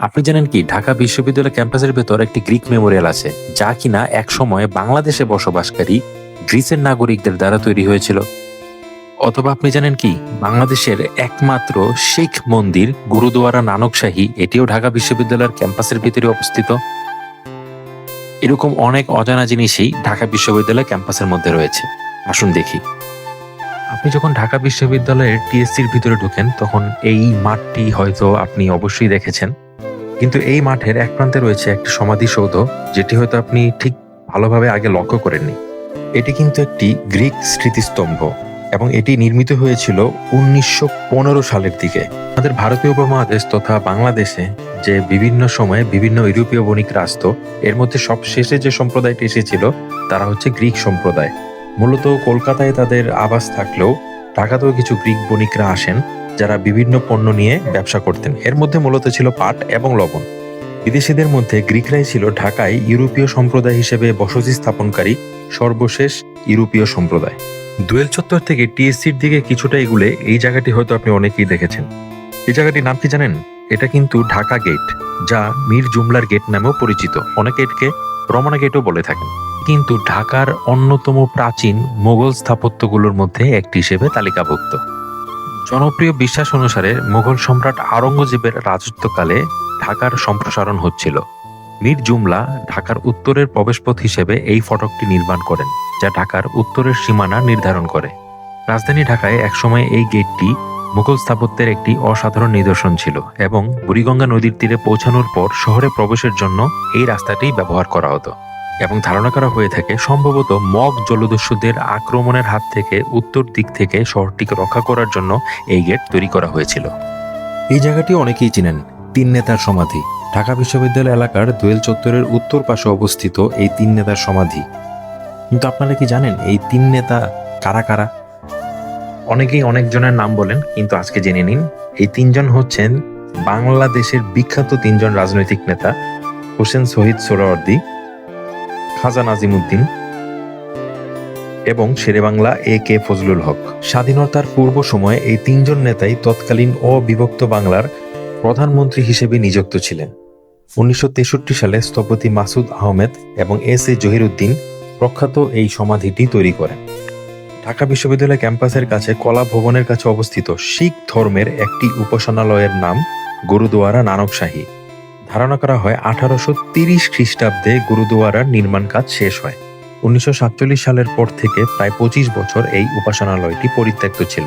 আপনি জানেন কি, ঢাকা বিশ্ববিদ্যালয় ক্যাম্পাসের ভেতর একটি গ্রিক মেমোরিয়াল আছে, যা কিনা এক সময় বাংলাদেশে বসবাসকারী গ্রিসের নাগরিকদের দ্বারা তৈরি হয়েছিল। অথবা আপনি জানেন কি, বাংলাদেশের একমাত্র শিখ মন্দির গুরুদুয়ারা নানকশাহী এটিও ঢাকা বিশ্ববিদ্যালয়ের ক্যাম্পাসের ভিতরে অবস্থিত। এরকম অনেক অজানা জিনিসই ঢাকা বিশ্ববিদ্যালয় ক্যাম্পাসের মধ্যে রয়েছে। আসুন দেখি। আপনি যখন ঢাকা বিশ্ববিদ্যালয়ের টিএসসির ভিতরে ঢোকেন, তখন এই মাঠটি হয়তো আপনি অবশ্যই দেখেছেন। কিন্তু এই মাঠের এক প্রান্তে রয়েছে একটি সমাধিসৌধ, যেটি হয়তো আপনি ঠিক ভালোভাবে আগে লক্ষ্য করেননি। এটি কিন্তু একটি গ্রিক স্মৃতিস্তম্ভ এবং এটি নির্মিত হয়েছিল উনিশশো পনেরো সালের দিকে। আমাদের ভারতীয় উপমহাদেশ তথা বাংলাদেশে যে বিভিন্ন সময়ে বিভিন্ন ইউরোপীয় বণিকরা আসতো এর মধ্যে সবশেষে যে সম্প্রদায়টি এসেছিল, তারা হচ্ছে গ্রিক সম্প্রদায়। মূলত কলকাতায় তাদের আবাস থাকলেও ঢাকাতেও কিছু গ্রিক বণিকরা আসেন। যারা বিভিন্ন পণ্য নিয়ে ব্যবসা করতেন। এর মধ্যে মূলত ছিল পাট এবং লবণ। বিদেশিদের মধ্যে গ্রিকরাই ছিল ঢাকায় ইউরোপীয় সম্প্রদায় হিসেবে বসতি স্থাপনকারী সর্বশেষ ইউরোপীয় সম্প্রদায়। দুয়েল চত্বর থেকে টিএসসির দিকে কিছুটা এগুলে, এই জায়গাটি হয়তো আপনি অনেকেই দেখেছেন। এই জায়গাটির নাম কি জানেন? এটা কিন্তু ঢাকা গেট, যা মীর জুমলার গেট নামেও পরিচিত। অনেকে এটাকে রমনা গেটও বলে থাকেন। কিন্তু ঢাকার অন্যতম প্রাচীন মোগল স্থাপত্যগুলোর মধ্যে একটি হিসেবে তালিকাভুক্ত। জনপ্রিয় বিশ্বাস অনুসারে মুঘল সম্রাট আওরঙ্গজেবের রাজত্বকালে ঢাকার সম্প্রসারণ হচ্ছিল। মীর জুমলা ঢাকার উত্তরের প্রবেশপথ হিসেবে এই ফটকটি নির্মাণ করেন, যা ঢাকার উত্তরের সীমানা নির্ধারণ করে। রাজধানী ঢাকায় একসময় এই গেটটি মুঘল স্থাপত্যের একটি অসাধারণ নিদর্শন ছিল এবং বুড়িগঙ্গা নদীর তীরে পৌঁছানোর পর শহরে প্রবেশের জন্য এই রাস্তাটি ব্যবহার করা হতো। এবং ধারণা করা হয়ে থাকে, সম্ভবত মগ জলদস্যুদের আক্রমণের হাত থেকে উত্তর দিক থেকে শহরটিকে রক্ষা করার জন্য এই গেট তৈরি করা হয়েছিল। এই জায়গাটি অনেকেই চিনেন, তিন নেতার সমাধি। ঢাকা বিশ্ববিদ্যালয় এলাকার দোয়েল চত্বরের উত্তর পাশে অবস্থিত এই তিন নেতার সমাধি। কিন্তু আপনারা কি জানেন, এই তিন নেতা কারা কারা? অনেকেই অনেকজনের নাম বলেন, কিন্তু আজকে জেনে নিন, এই তিনজন হচ্ছেন বাংলাদেশের বিখ্যাত তিনজন রাজনৈতিক নেতা, হোসেন শহীদ সোহরাওয়ার্দী খাজা নাজিমুদ্দিন এবং শেরেবাংলা এ কে ফজলুল হক। স্বাধীনতার পূর্ব সময়ে এই তিনজন নেতাই তৎকালীন অবিভক্ত বাংলার প্রধানমন্ত্রী হিসেবে নিযুক্ত ছিলেন। উনিশশো তেষট্টি সালে স্থপতি মাসুদ আহমেদ এবং এস এ জহিরুদ্দিন প্রখ্যাত এই সমাধিটি তৈরি করেন। ঢাকা বিশ্ববিদ্যালয় ক্যাম্পাসের কাছে কলা ভবনের কাছে অবস্থিত শিখ ধর্মের একটি উপাসনালয়ের নাম গুরুদুয়ারা নানকশাহী ধারণা করা হয় আঠারোশো তিরিশ খ্রিস্টাব্দে গুরুদুয়ারার নির্মাণ কাজ শেষ হয়। উনিশশো সাতচল্লিশ সালের পর থেকে প্রায় পঁচিশ বছর এই উপাসনালয়টি পরিত্যক্ত ছিল।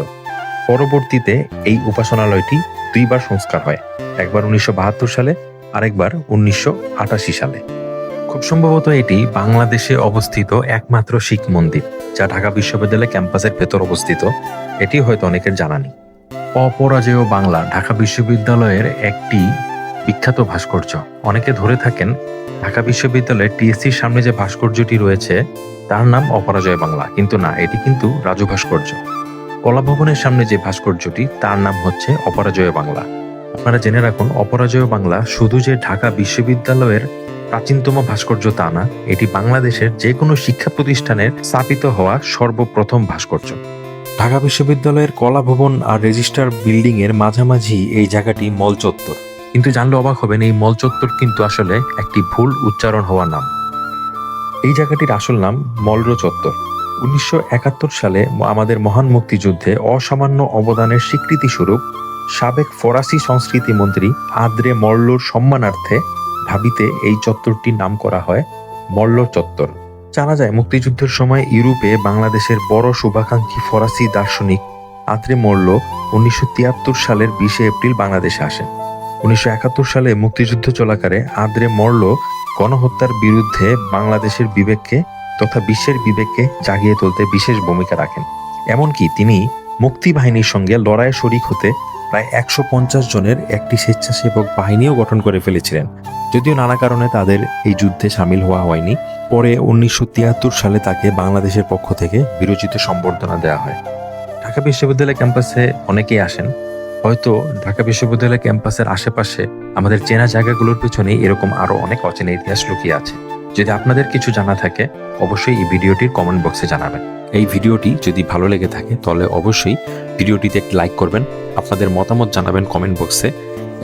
পরবর্তীতে এই উপাসনালয়টি দুইবার সংস্কার হয়, একবার উনিশশো বাহাত্তর সালে, আরেকবার উনিশশো আটাশি সালে। খুব সম্ভবত এটি বাংলাদেশে অবস্থিত একমাত্র শিখ মন্দির, যা ঢাকা বিশ্ববিদ্যালয় ক্যাম্পাসের ভেতর অবস্থিত। এটি হয়তো অনেকের জানা নেই। অপরাজেয় বাংলা ঢাকা বিশ্ববিদ্যালয়ের একটি বিখ্যাত ভাস্কর্য। অনেকে ধরে থাকেন, ঢাকা বিশ্ববিদ্যালয়ের টিএসসির সামনে যে ভাস্কর্যটি রয়েছে, তার নাম অপরাজয় বাংলা। কিন্তু না, এটি কিন্তু রাজু ভাস্কর্য। কলা ভবনের সামনে যে ভাস্কর্যটি, তার নাম হচ্ছে অপরাজয় বাংলা। আপনারা জেনে রাখুন, অপরাজয় বাংলা শুধু যে ঢাকা বিশ্ববিদ্যালয়ের প্রাচীনতম ভাস্কর্য তা না, এটি বাংলাদেশের যে কোনো শিক্ষা প্রতিষ্ঠানের স্থাপিত হওয়া সর্বপ্রথম ভাস্কর্য। ঢাকা বিশ্ববিদ্যালয়ের কলা ভবন আর রেজিস্ট্রার বিল্ডিং এর মাঝামাঝি এই জায়গাটি মল চত্বর কিন্তু জানলে অবাক হবেন, এই মল চত্বর কিন্তু আসলে একটি ভুল উচ্চারণ হওয়া নাম। এই জায়গাটির আসল নাম মলর চত্বর। উনিশশো একাত্তর সালে আমাদের মহান মুক্তিযুদ্ধে অসামান্য অবদানের স্বীকৃতি স্বরূপ সাবেক ফরাসি সংস্কৃতি মন্ত্রী আদ্রে মল্লর সম্মানার্থে ঢাবিতে এই চত্বরটির নাম করা হয় মল্ল চত্বর। জানা যায়, মুক্তিযুদ্ধের সময় ইউরোপে বাংলাদেশের বড় শুভাকাঙ্ক্ষী ফরাসি দার্শনিক আদ্রে মল্ল উনিশশো তিয়াত্তর সালের বিশে এপ্রিল বাংলাদেশে আসেন। উনিশশো একাত্তর সালে মুক্তিযুদ্ধ চলাকালে আদ্রে মল্ল গণহত্যার বিরুদ্ধে বাংলাদেশের বিবেককে তথা বিশ্বের বিবেককে জাগিয়ে তুলতে বিশেষ ভূমিকা রাখেন। এমনকি তিনি মুক্তি বাহিনীর সঙ্গে লড়াইয়ে শরিক হতে প্রায় একশো পঞ্চাশ জনের একটি স্বেচ্ছাসেবক বাহিনীও গঠন করে ফেলেছিলেন। যদিও নানা কারণে তাদের এই যুদ্ধে সামিল হওয়া হয়নি। পরে উনিশশো তিয়াত্তর সালে তাকে বাংলাদেশের পক্ষ থেকে বিরোচিত সম্বর্ধনা দেওয়া হয়। ঢাকা বিশ্ববিদ্যালয় ক্যাম্পাসে অনেকেই আসেন। হয়তো ঢাকা বিশ্ববিদ্যালয় ক্যাম্পাসের আশেপাশে আমাদের চেনা জায়গাগুলোর পেছনে এরকম আরও অনেক অচেনা ইতিহাস লুকিয়ে আছে। যদি আপনাদের কিছু জানা থাকে, অবশ্যই এই ভিডিওটির কমেন্ট বক্সে জানাবেন। এই ভিডিওটি যদি ভালো লেগে থাকে, তাহলে অবশ্যই ভিডিওটিতে একটি লাইক করবেন, আপনাদের মতামত জানাবেন কমেন্ট বক্সে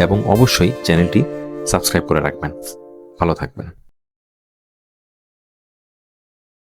এবং অবশ্যই চ্যানেলটি সাবস্ক্রাইব করে রাখবেন। ভালো থাকবেন।